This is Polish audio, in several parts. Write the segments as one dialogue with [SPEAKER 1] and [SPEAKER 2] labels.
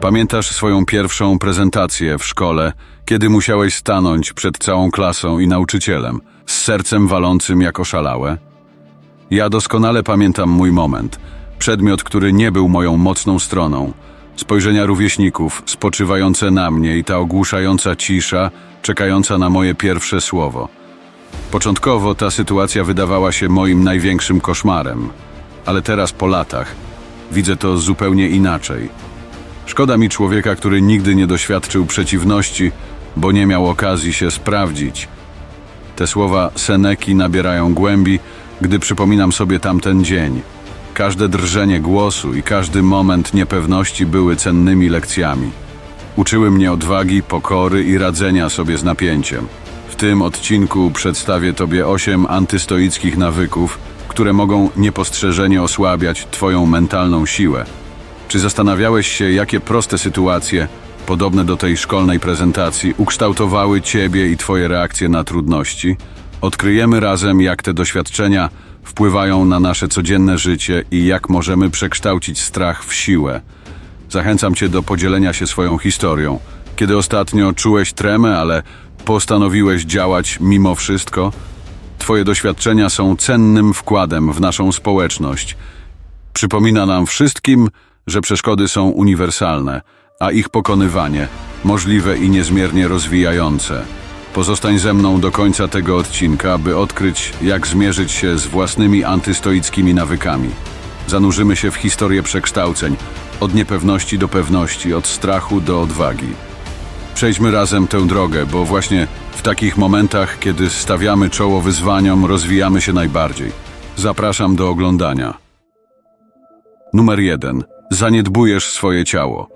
[SPEAKER 1] Pamiętasz swoją pierwszą prezentację w szkole, kiedy musiałeś stanąć przed całą klasą i nauczycielem, z sercem walącym jak oszalałe? Ja doskonale pamiętam mój moment, przedmiot, który nie był moją mocną stroną. Spojrzenia rówieśników spoczywające na mnie i ta ogłuszająca cisza, czekająca na moje pierwsze słowo. Początkowo ta sytuacja wydawała się moim największym koszmarem, ale teraz po latach widzę to zupełnie inaczej. Szkoda mi człowieka, który nigdy nie doświadczył przeciwności, bo nie miał okazji się sprawdzić. Te słowa Seneki nabierają głębi, gdy przypominam sobie tamten dzień. Każde drżenie głosu i każdy moment niepewności były cennymi lekcjami. Uczyły mnie odwagi, pokory i radzenia sobie z napięciem. W tym odcinku przedstawię Tobie osiem antystoickich nawyków, które mogą niepostrzeżenie osłabiać Twoją mentalną siłę. Czy zastanawiałeś się, jakie proste sytuacje, podobne do tej szkolnej prezentacji, ukształtowały Ciebie i Twoje reakcje na trudności? Odkryjemy razem, jak te doświadczenia wpływają na nasze codzienne życie i jak możemy przekształcić strach w siłę. Zachęcam Cię do podzielenia się swoją historią. Kiedy ostatnio czułeś tremę, ale postanowiłeś działać mimo wszystko? Twoje doświadczenia są cennym wkładem w naszą społeczność. Przypomina nam wszystkim, że przeszkody są uniwersalne, a ich pokonywanie możliwe i niezmiernie rozwijające. Pozostań ze mną do końca tego odcinka, by odkryć, jak zmierzyć się z własnymi antystoickimi nawykami. Zanurzymy się w historię przekształceń, od niepewności do pewności, od strachu do odwagi. Przejdźmy razem tę drogę, bo właśnie w takich momentach, kiedy stawiamy czoło wyzwaniom, rozwijamy się najbardziej. Zapraszam do oglądania. Numer 1. Zaniedbujesz swoje ciało.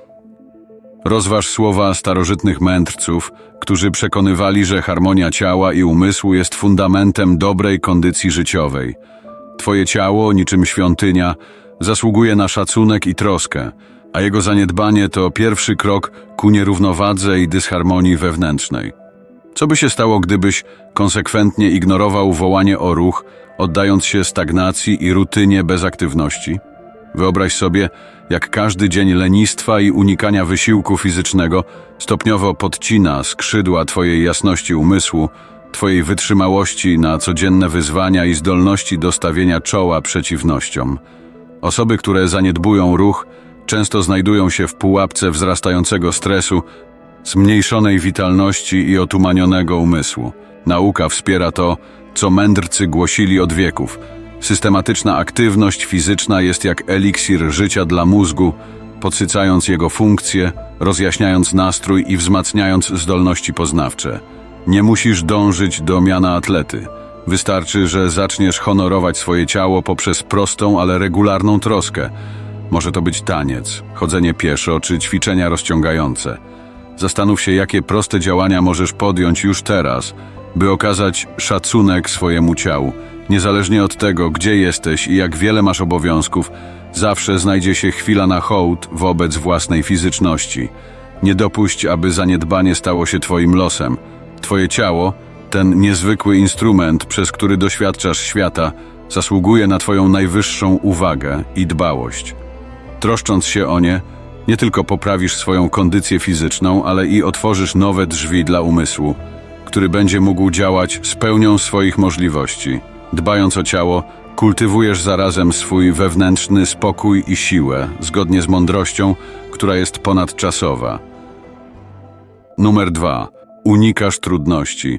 [SPEAKER 1] Rozważ słowa starożytnych mędrców, którzy przekonywali, że harmonia ciała i umysłu jest fundamentem dobrej kondycji życiowej. Twoje ciało, niczym świątynia, zasługuje na szacunek i troskę, a jego zaniedbanie to pierwszy krok ku nierównowadze i dysharmonii wewnętrznej. Co by się stało, gdybyś konsekwentnie ignorował wołanie o ruch, oddając się stagnacji i rutynie bez aktywności? Wyobraź sobie, jak każdy dzień lenistwa i unikania wysiłku fizycznego stopniowo podcina skrzydła Twojej jasności umysłu, Twojej wytrzymałości na codzienne wyzwania i zdolności do stawienia czoła przeciwnościom. Osoby, które zaniedbują ruch, często znajdują się w pułapce wzrastającego stresu, zmniejszonej witalności i otumanionego umysłu. Nauka wspiera to, co mędrcy głosili od wieków. Systematyczna aktywność fizyczna jest jak eliksir życia dla mózgu, podsycając jego funkcje, rozjaśniając nastrój i wzmacniając zdolności poznawcze. Nie musisz dążyć do miana atlety. Wystarczy, że zaczniesz honorować swoje ciało poprzez prostą, ale regularną troskę. Może to być taniec, chodzenie pieszo czy ćwiczenia rozciągające. Zastanów się, jakie proste działania możesz podjąć już teraz, by okazać szacunek swojemu ciału. Niezależnie od tego, gdzie jesteś i jak wiele masz obowiązków, zawsze znajdzie się chwila na hołd wobec własnej fizyczności. Nie dopuść, aby zaniedbanie stało się Twoim losem. Twoje ciało, ten niezwykły instrument, przez który doświadczasz świata, zasługuje na Twoją najwyższą uwagę i dbałość. Troszcząc się o nie, nie tylko poprawisz swoją kondycję fizyczną, ale i otworzysz nowe drzwi dla umysłu, który będzie mógł działać z pełnią swoich możliwości. Dbając o ciało, kultywujesz zarazem swój wewnętrzny spokój i siłę, zgodnie z mądrością, która jest ponadczasowa. Numer 2. Unikasz trudności.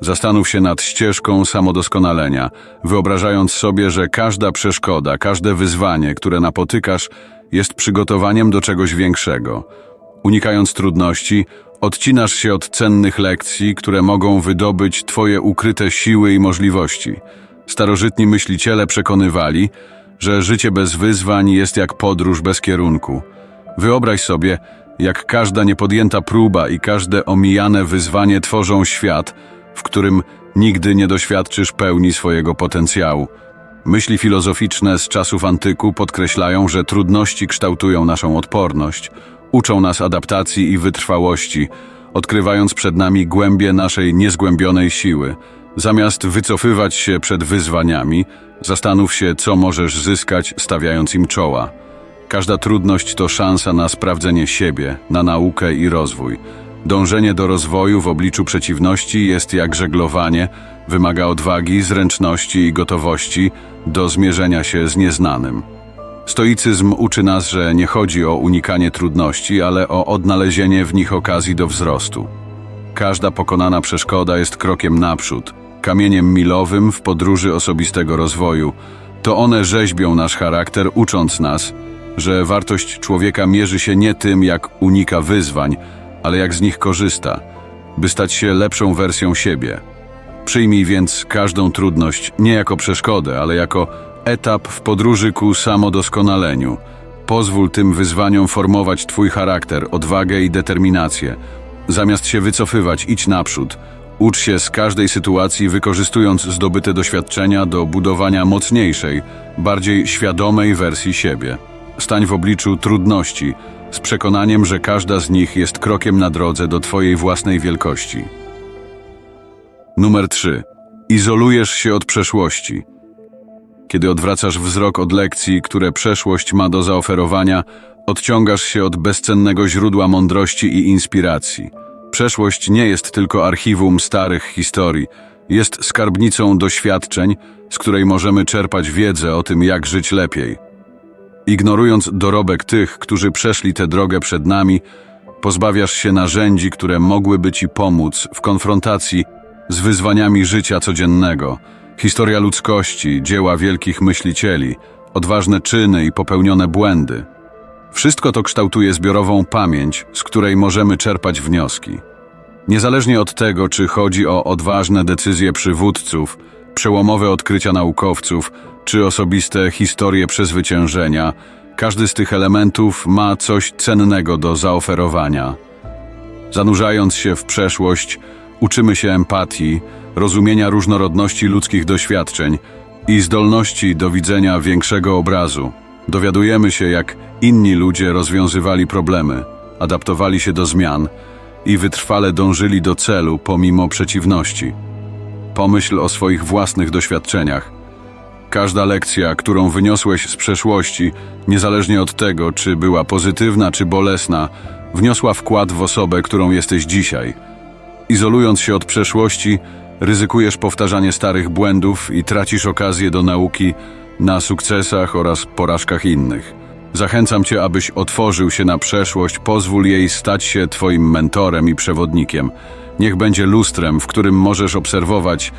[SPEAKER 1] Zastanów się nad ścieżką samodoskonalenia, wyobrażając sobie, że każda przeszkoda, każde wyzwanie, które napotykasz, jest przygotowaniem do czegoś większego. Unikając trudności, odcinasz się od cennych lekcji, które mogą wydobyć Twoje ukryte siły i możliwości. Starożytni myśliciele przekonywali, że życie bez wyzwań jest jak podróż bez kierunku. Wyobraź sobie, jak każda niepodjęta próba i każde omijane wyzwanie tworzą świat, w którym nigdy nie doświadczysz pełni swojego potencjału. Myśli filozoficzne z czasów antyku podkreślają, że trudności kształtują naszą odporność, uczą nas adaptacji i wytrwałości, odkrywając przed nami głębie naszej niezgłębionej siły. Zamiast wycofywać się przed wyzwaniami, zastanów się, co możesz zyskać, stawiając im czoła. Każda trudność to szansa na sprawdzenie siebie, na naukę i rozwój. Dążenie do rozwoju w obliczu przeciwności jest jak żeglowanie, wymaga odwagi, zręczności i gotowości do zmierzenia się z nieznanym. Stoicyzm uczy nas, że nie chodzi o unikanie trudności, ale o odnalezienie w nich okazji do wzrostu. Każda pokonana przeszkoda jest krokiem naprzód, kamieniem milowym w podróży osobistego rozwoju. To one rzeźbią nasz charakter, ucząc nas, że wartość człowieka mierzy się nie tym, jak unika wyzwań, ale jak z nich korzysta, by stać się lepszą wersją siebie. Przyjmij więc każdą trudność nie jako przeszkodę, ale jako etap w podróży ku samodoskonaleniu. Pozwól tym wyzwaniom formować Twój charakter, odwagę i determinację. Zamiast się wycofywać, idź naprzód. Ucz się z każdej sytuacji, wykorzystując zdobyte doświadczenia do budowania mocniejszej, bardziej świadomej wersji siebie. Stań w obliczu trudności, z przekonaniem, że każda z nich jest krokiem na drodze do Twojej własnej wielkości. Numer 3. Izolujesz się od przeszłości. Kiedy odwracasz wzrok od lekcji, które przeszłość ma do zaoferowania, odciągasz się od bezcennego źródła mądrości i inspiracji. Przeszłość nie jest tylko archiwum starych historii, jest skarbnicą doświadczeń, z której możemy czerpać wiedzę o tym, jak żyć lepiej. Ignorując dorobek tych, którzy przeszli tę drogę przed nami, pozbawiasz się narzędzi, które mogłyby ci pomóc w konfrontacji z wyzwaniami życia codziennego. Historia ludzkości, dzieła wielkich myślicieli, odważne czyny i popełnione błędy. Wszystko to kształtuje zbiorową pamięć, z której możemy czerpać wnioski. Niezależnie od tego, czy chodzi o odważne decyzje przywódców, przełomowe odkrycia naukowców, czy osobiste historie przezwyciężenia, każdy z tych elementów ma coś cennego do zaoferowania. Zanurzając się w przeszłość, uczymy się empatii, rozumienia różnorodności ludzkich doświadczeń i zdolności do widzenia większego obrazu. Dowiadujemy się, jak inni ludzie rozwiązywali problemy, adaptowali się do zmian i wytrwale dążyli do celu pomimo przeciwności. Pomyśl o swoich własnych doświadczeniach. Każda lekcja, którą wyniosłeś z przeszłości, niezależnie od tego, czy była pozytywna czy bolesna, wniosła wkład w osobę, którą jesteś dzisiaj. Izolując się od przeszłości, ryzykujesz powtarzanie starych błędów i tracisz okazję do nauki na sukcesach oraz porażkach innych. Zachęcam Cię, abyś otworzył się na przeszłość, pozwól jej stać się Twoim mentorem i przewodnikiem. Niech będzie lustrem, w którym możesz obserwować,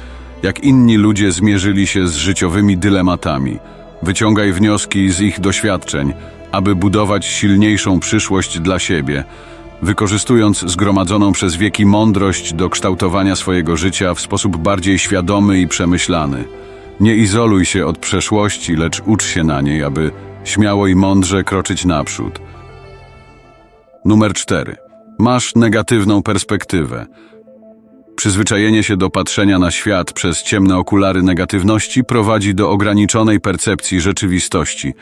[SPEAKER 1] jak inni ludzie zmierzyli się z życiowymi dylematami. Wyciągaj wnioski z ich doświadczeń, aby budować silniejszą przyszłość dla siebie, wykorzystując zgromadzoną przez wieki mądrość do kształtowania swojego życia w sposób bardziej świadomy i przemyślany. Nie izoluj się od przeszłości, lecz ucz się na niej, aby śmiało i mądrze kroczyć naprzód. Numer 4. Masz negatywną perspektywę. Przyzwyczajenie się do patrzenia na świat przez ciemne okulary negatywności prowadzi do ograniczonej percepcji rzeczywistości,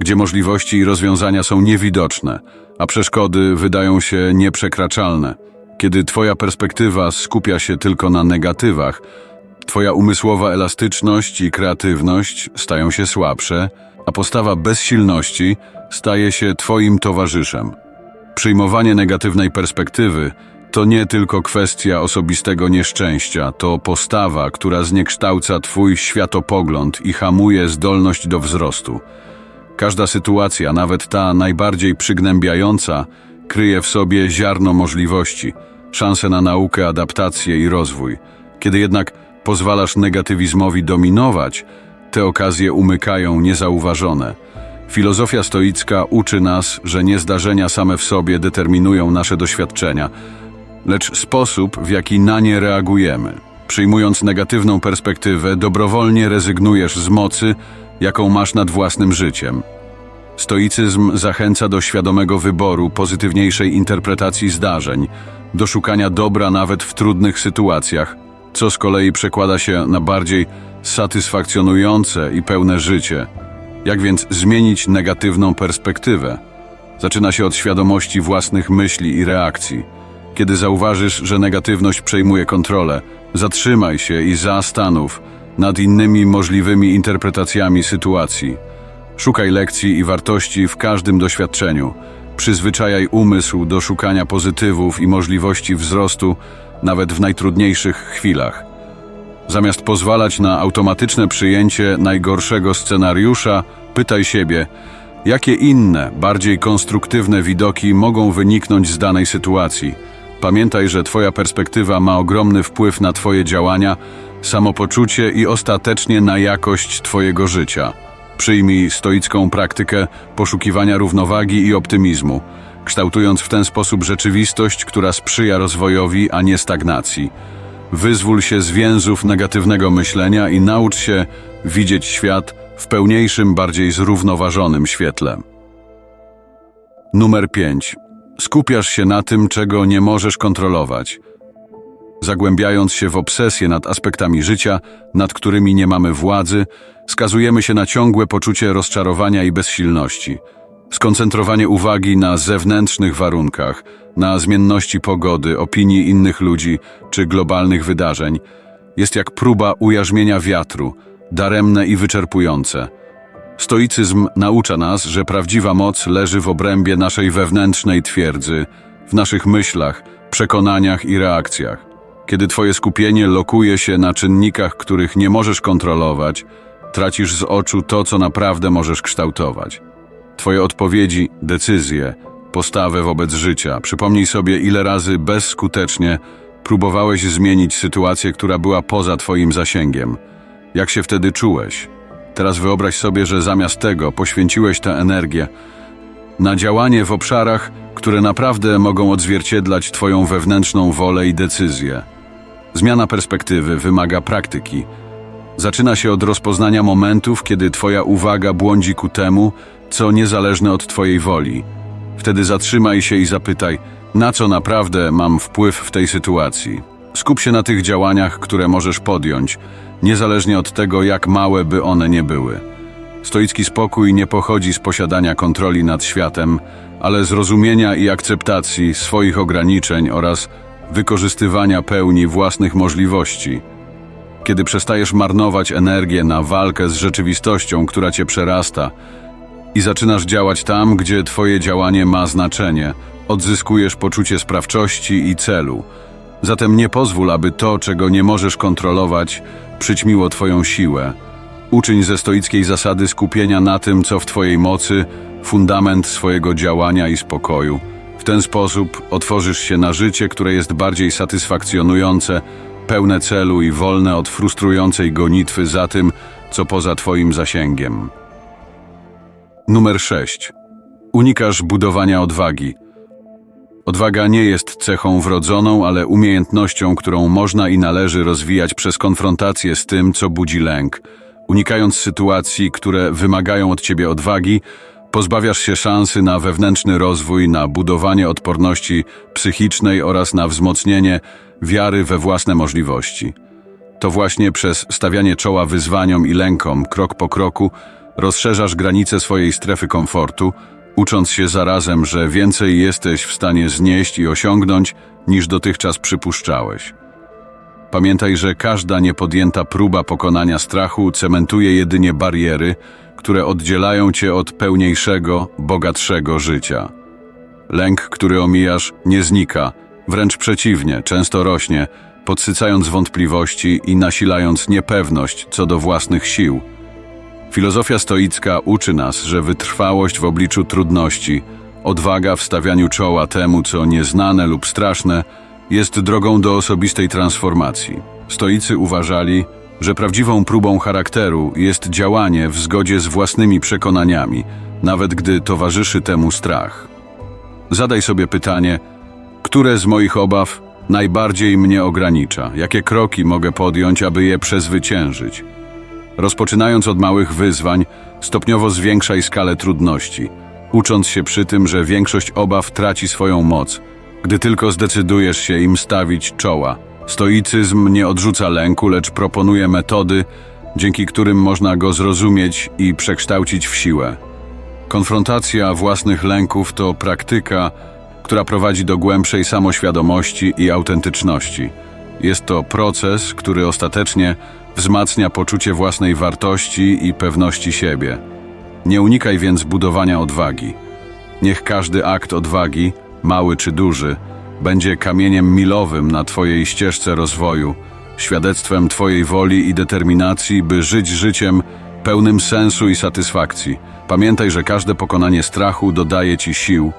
[SPEAKER 1] gdzie możliwości i rozwiązania są niewidoczne, a przeszkody wydają się nieprzekraczalne. Kiedy Twoja perspektywa skupia się tylko na negatywach, Twoja umysłowa elastyczność i kreatywność stają się słabsze, a postawa bezsilności staje się Twoim towarzyszem. Przyjmowanie negatywnej perspektywy to nie tylko kwestia osobistego nieszczęścia, to postawa, która zniekształca Twój światopogląd i hamuje zdolność do wzrostu. Każda sytuacja, nawet ta najbardziej przygnębiająca, kryje w sobie ziarno możliwości, szanse na naukę, adaptację i rozwój. Kiedy jednak pozwalasz negatywizmowi dominować, te okazje umykają niezauważone. Filozofia stoicka uczy nas, że nie zdarzenia same w sobie determinują nasze doświadczenia, lecz sposób, w jaki na nie reagujemy. Przyjmując negatywną perspektywę, dobrowolnie rezygnujesz z mocy, jaką masz nad własnym życiem. Stoicyzm zachęca do świadomego wyboru, pozytywniejszej interpretacji zdarzeń, do szukania dobra nawet w trudnych sytuacjach, co z kolei przekłada się na bardziej satysfakcjonujące i pełne życie. Jak więc zmienić negatywną perspektywę? Zaczyna się od świadomości własnych myśli i reakcji. Kiedy zauważysz, że negatywność przejmuje kontrolę, zatrzymaj się i zastanów nad innymi możliwymi interpretacjami sytuacji. Szukaj lekcji i wartości w każdym doświadczeniu. Przyzwyczajaj umysł do szukania pozytywów i możliwości wzrostu nawet w najtrudniejszych chwilach. Zamiast pozwalać na automatyczne przyjęcie najgorszego scenariusza, pytaj siebie, jakie inne, bardziej konstruktywne widoki mogą wyniknąć z danej sytuacji. Pamiętaj, że Twoja perspektywa ma ogromny wpływ na Twoje działania, samopoczucie i ostatecznie na jakość Twojego życia. Przyjmij stoicką praktykę poszukiwania równowagi i optymizmu, kształtując w ten sposób rzeczywistość, która sprzyja rozwojowi, a nie stagnacji. Wyzwól się z więzów negatywnego myślenia i naucz się widzieć świat w pełniejszym, bardziej zrównoważonym świetle. Numer 5. Skupiasz się na tym, czego nie możesz kontrolować. Zagłębiając się w obsesję nad aspektami życia, nad którymi nie mamy władzy, skazujemy się na ciągłe poczucie rozczarowania i bezsilności. Skoncentrowanie uwagi na zewnętrznych warunkach, na zmienności pogody, opinii innych ludzi czy globalnych wydarzeń jest jak próba ujarzmienia wiatru, daremne i wyczerpujące. Stoicyzm naucza nas, że prawdziwa moc leży w obrębie naszej wewnętrznej twierdzy, w naszych myślach, przekonaniach i reakcjach. Kiedy Twoje skupienie lokuje się na czynnikach, których nie możesz kontrolować, tracisz z oczu to, co naprawdę możesz kształtować. Twoje odpowiedzi, decyzje, postawę wobec życia. Przypomnij sobie, ile razy bezskutecznie próbowałeś zmienić sytuację, która była poza Twoim zasięgiem. Jak się wtedy czułeś? Teraz wyobraź sobie, że zamiast tego poświęciłeś tę energię na działanie w obszarach, które naprawdę mogą odzwierciedlać Twoją wewnętrzną wolę i decyzję. Zmiana perspektywy wymaga praktyki. Zaczyna się od rozpoznania momentów, kiedy Twoja uwaga błądzi ku temu, co niezależne od Twojej woli. Wtedy zatrzymaj się i zapytaj, na co naprawdę mam wpływ w tej sytuacji. Skup się na tych działaniach, które możesz podjąć, niezależnie od tego, jak małe by one nie były. Stoicki spokój nie pochodzi z posiadania kontroli nad światem, ale z rozumienia i akceptacji swoich ograniczeń oraz wykorzystywania pełni własnych możliwości. Kiedy przestajesz marnować energię na walkę z rzeczywistością, która cię przerasta, i zaczynasz działać tam, gdzie Twoje działanie ma znaczenie, odzyskujesz poczucie sprawczości i celu. Zatem nie pozwól, aby to, czego nie możesz kontrolować, przyćmiło Twoją siłę. Uczyń ze stoickiej zasady skupienia na tym, co w Twojej mocy, fundament swojego działania i spokoju. W ten sposób otworzysz się na życie, które jest bardziej satysfakcjonujące, pełne celu i wolne od frustrującej gonitwy za tym, co poza Twoim zasięgiem. Numer 6. Unikasz budowania odwagi. Odwaga nie jest cechą wrodzoną, ale umiejętnością, którą można i należy rozwijać przez konfrontację z tym, co budzi lęk. Unikając sytuacji, które wymagają od ciebie odwagi, pozbawiasz się szansy na wewnętrzny rozwój, na budowanie odporności psychicznej oraz na wzmocnienie wiary we własne możliwości. To właśnie przez stawianie czoła wyzwaniom i lękom, krok po kroku, rozszerzasz granice swojej strefy komfortu, ucząc się zarazem, że więcej jesteś w stanie znieść i osiągnąć, niż dotychczas przypuszczałeś. Pamiętaj, że każda niepodjęta próba pokonania strachu cementuje jedynie bariery, które oddzielają cię od pełniejszego, bogatszego życia. Lęk, który omijasz, nie znika, wręcz przeciwnie, często rośnie, podsycając wątpliwości i nasilając niepewność co do własnych sił. Filozofia stoicka uczy nas, że wytrwałość w obliczu trudności, odwaga w stawianiu czoła temu, co nieznane lub straszne, jest drogą do osobistej transformacji. Stoicy uważali, że prawdziwą próbą charakteru jest działanie w zgodzie z własnymi przekonaniami, nawet gdy towarzyszy temu strach. Zadaj sobie pytanie, które z moich obaw najbardziej mnie ogranicza, jakie kroki mogę podjąć, aby je przezwyciężyć. Rozpoczynając od małych wyzwań, stopniowo zwiększaj skalę trudności, ucząc się przy tym, że większość obaw traci swoją moc, gdy tylko zdecydujesz się im stawić czoła. Stoicyzm nie odrzuca lęku, lecz proponuje metody, dzięki którym można go zrozumieć i przekształcić w siłę. Konfrontacja własnych lęków to praktyka, która prowadzi do głębszej samoświadomości i autentyczności. Jest to proces, który ostatecznie wzmacnia poczucie własnej wartości i pewności siebie. Nie unikaj więc budowania odwagi. Niech każdy akt odwagi, mały czy duży, będzie kamieniem milowym na Twojej ścieżce rozwoju, świadectwem Twojej woli i determinacji, by żyć życiem pełnym sensu i satysfakcji. Pamiętaj, że każde pokonanie strachu dodaje Ci sił,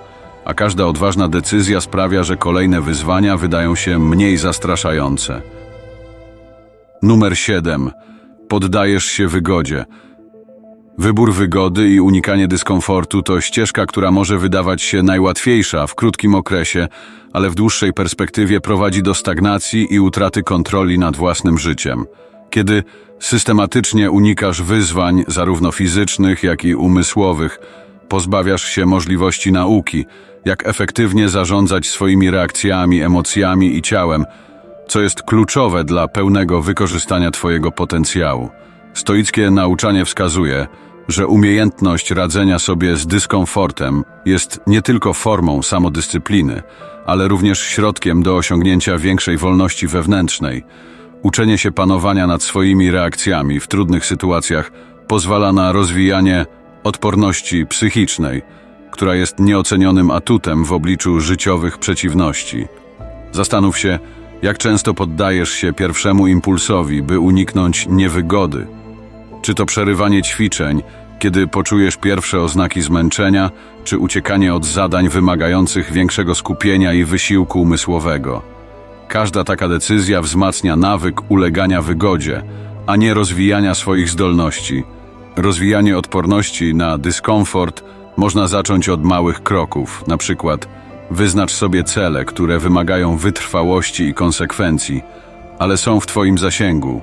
[SPEAKER 1] a każda odważna decyzja sprawia, że kolejne wyzwania wydają się mniej zastraszające. Numer 7. Poddajesz się wygodzie. Wybór wygody i unikanie dyskomfortu to ścieżka, która może wydawać się najłatwiejsza w krótkim okresie, ale w dłuższej perspektywie prowadzi do stagnacji i utraty kontroli nad własnym życiem. Kiedy systematycznie unikasz wyzwań, zarówno fizycznych, jak i umysłowych, pozbawiasz się możliwości nauki, jak efektywnie zarządzać swoimi reakcjami, emocjami i ciałem, co jest kluczowe dla pełnego wykorzystania Twojego potencjału. Stoickie nauczanie wskazuje, że umiejętność radzenia sobie z dyskomfortem jest nie tylko formą samodyscypliny, ale również środkiem do osiągnięcia większej wolności wewnętrznej. Uczenie się panowania nad swoimi reakcjami w trudnych sytuacjach pozwala na rozwijanie odporności psychicznej, która jest nieocenionym atutem w obliczu życiowych przeciwności. Zastanów się, jak często poddajesz się pierwszemu impulsowi, by uniknąć niewygody. Czy to przerywanie ćwiczeń, kiedy poczujesz pierwsze oznaki zmęczenia, czy uciekanie od zadań wymagających większego skupienia i wysiłku umysłowego. Każda taka decyzja wzmacnia nawyk ulegania wygodzie, a nie rozwijania swoich zdolności. Rozwijanie odporności na dyskomfort można zacząć od małych kroków, na przykład wyznacz sobie cele, które wymagają wytrwałości i konsekwencji, ale są w Twoim zasięgu.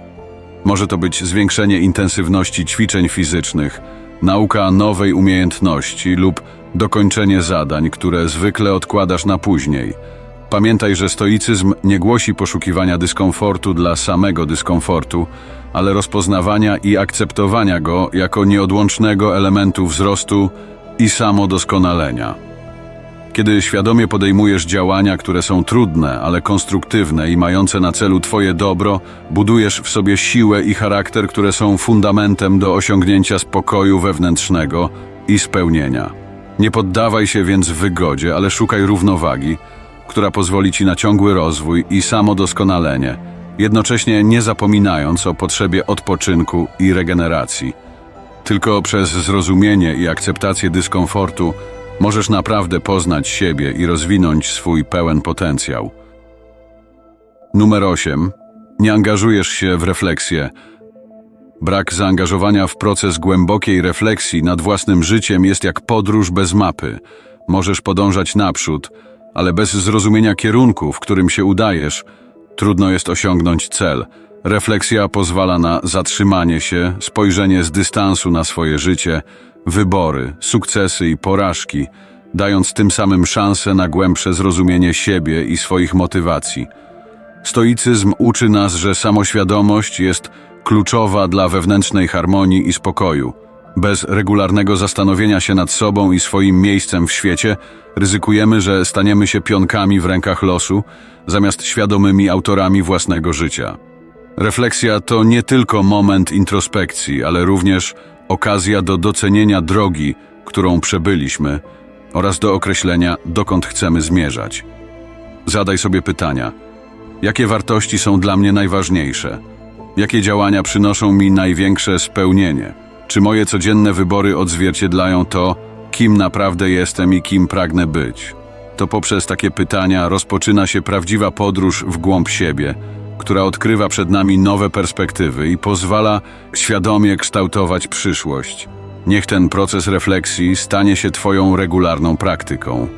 [SPEAKER 1] Może to być zwiększenie intensywności ćwiczeń fizycznych, nauka nowej umiejętności lub dokończenie zadań, które zwykle odkładasz na później. Pamiętaj, że stoicyzm nie głosi poszukiwania dyskomfortu dla samego dyskomfortu, ale rozpoznawania i akceptowania go jako nieodłącznego elementu wzrostu i samodoskonalenia. Kiedy świadomie podejmujesz działania, które są trudne, ale konstruktywne i mające na celu Twoje dobro, budujesz w sobie siłę i charakter, które są fundamentem do osiągnięcia spokoju wewnętrznego i spełnienia. Nie poddawaj się więc wygodzie, ale szukaj równowagi, która pozwoli Ci na ciągły rozwój i samodoskonalenie, jednocześnie nie zapominając o potrzebie odpoczynku i regeneracji. Tylko przez zrozumienie i akceptację dyskomfortu możesz naprawdę poznać siebie i rozwinąć swój pełen potencjał. Numer 8. Nie angażujesz się w refleksję. Brak zaangażowania w proces głębokiej refleksji nad własnym życiem jest jak podróż bez mapy. Możesz podążać naprzód, ale bez zrozumienia kierunku, w którym się udajesz, trudno jest osiągnąć cel. Refleksja pozwala na zatrzymanie się, spojrzenie z dystansu na swoje życie, wybory, sukcesy i porażki, dając tym samym szansę na głębsze zrozumienie siebie i swoich motywacji. Stoicyzm uczy nas, że samoświadomość jest kluczowa dla wewnętrznej harmonii i spokoju. Bez regularnego zastanowienia się nad sobą i swoim miejscem w świecie, ryzykujemy, że staniemy się pionkami w rękach losu, zamiast świadomymi autorami własnego życia. Refleksja to nie tylko moment introspekcji, ale również okazja do docenienia drogi, którą przebyliśmy oraz do określenia, dokąd chcemy zmierzać. Zadaj sobie pytania: jakie wartości są dla mnie najważniejsze? Jakie działania przynoszą mi największe spełnienie? Czy moje codzienne wybory odzwierciedlają to, kim naprawdę jestem i kim pragnę być? To poprzez takie pytania rozpoczyna się prawdziwa podróż w głąb siebie, która odkrywa przed nami nowe perspektywy i pozwala świadomie kształtować przyszłość. Niech ten proces refleksji stanie się Twoją regularną praktyką.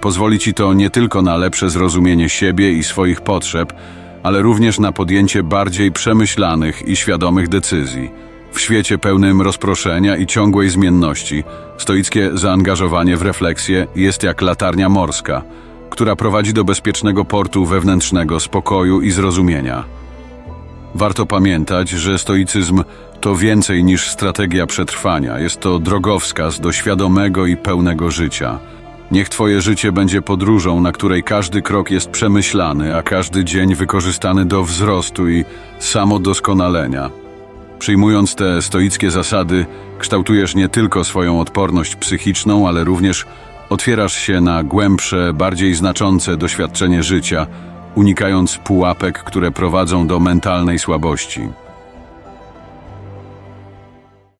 [SPEAKER 1] Pozwoli Ci to nie tylko na lepsze zrozumienie siebie i swoich potrzeb, ale również na podjęcie bardziej przemyślanych i świadomych decyzji. W świecie pełnym rozproszenia i ciągłej zmienności, stoickie zaangażowanie w refleksję jest jak latarnia morska, która prowadzi do bezpiecznego portu wewnętrznego spokoju i zrozumienia. Warto pamiętać, że stoicyzm to więcej niż strategia przetrwania, jest to drogowskaz do świadomego i pełnego życia. Niech Twoje życie będzie podróżą, na której każdy krok jest przemyślany, a każdy dzień wykorzystany do wzrostu i samodoskonalenia. Przyjmując te stoickie zasady, kształtujesz nie tylko swoją odporność psychiczną, ale również otwierasz się na głębsze, bardziej znaczące doświadczenie życia, unikając pułapek, które prowadzą do mentalnej słabości.